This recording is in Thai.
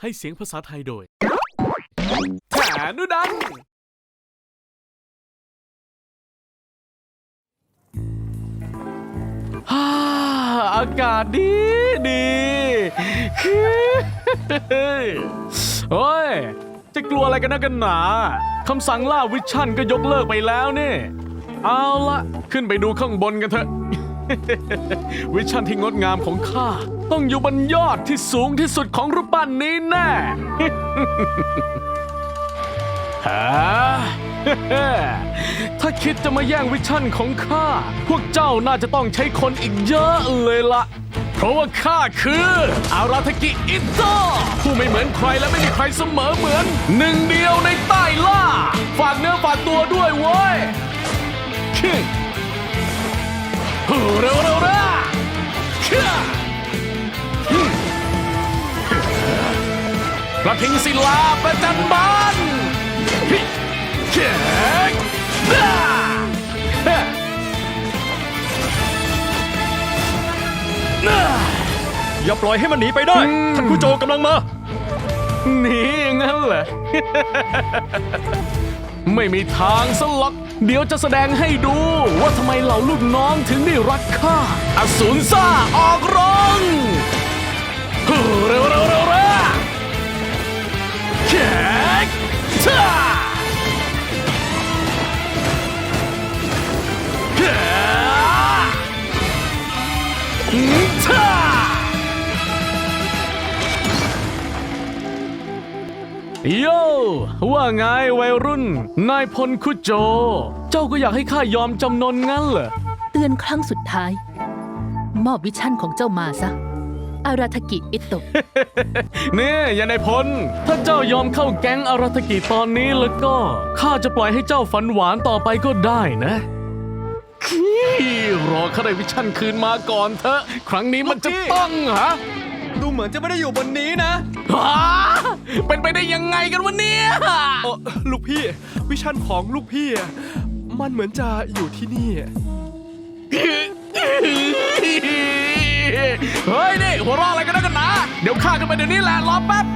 ให้เสียงภาษาไทยโดยแถนุดัน ฮ่า อากาศดีดีโอ้ย จะกลัวอะไรกันนะกันหนาคำสั่งล่าวิชั่นก็ยกเลิกไปแล้วนี่ เอาละขึ้นไปดูข้างบนกันเถอะ วิชั่นที่งดงามของข้าต้องอยู่บนยอดที่สูงที่สุดของรูปปั้นนี้แน่ฮะถ้าคิดจะมาแย่งวิชั่นของข้า พวกเจ้าน่าจะต้องใช้คนอีกเยอะเลยละเพราะว่าข้าคืออาราทกิอิโตผู้ไม่เหมือนใครและไม่มีใครเสมอเหมือน หนึ่งเดียวในใต้ล่า ฝากเนื้อฝากตัวด้วยเว้ย กระทิงศิลาประจันบานเจ๊กด้าน่าอย่าปล่อยให้มันหนีไปได้ ท่านผู้โจกำลังมา หนีอย่างนั้นเหรอ ไม่มีทางสล็อก เดี๋ยวจะแสดงให้ดูว่าทำไมเหล่าลูกน้องถึงได้รักข้าอสูรซ่าออกรงฮูเร็วเร็วเร็วเร็วแขกท่าแขกท่า โย่ว่าไงวัยรุ่น นายพลคุโจ เจ้าก็อยากให้ข้ายอมจำนนงั้นเหรอ เตือนครั้งสุดท้าย มอบวิชั่นของเจ้ามาซะ อาราทกิอิโตะเนี่ยอย่านายพล ถ้าเจ้ายอมเข้าแก๊งอาราธกิตอนนี้แล้วก็ ข้าจะปล่อยให้เจ้าฝันหวานต่อไปก็ได้นะขี้รอข้าได้วิชั่นคืนมาก่อนเถอะ ครั้งนี้มันจะต้องฮะ ดูเหมือนจะไม่ได้อยู่บนนี้นะ ฮะ กันวะเนี่ยเออลูกพี่ วิชั่นของลูกพี่อะมันเหมือนจะอยู่ที่นี่ เฮ้ยนี่หัวเราะอะไรกันนะกันนะเดี๋ยวข้าขึ้นไปเดี๋ยวนี้แหละรอแป๊บ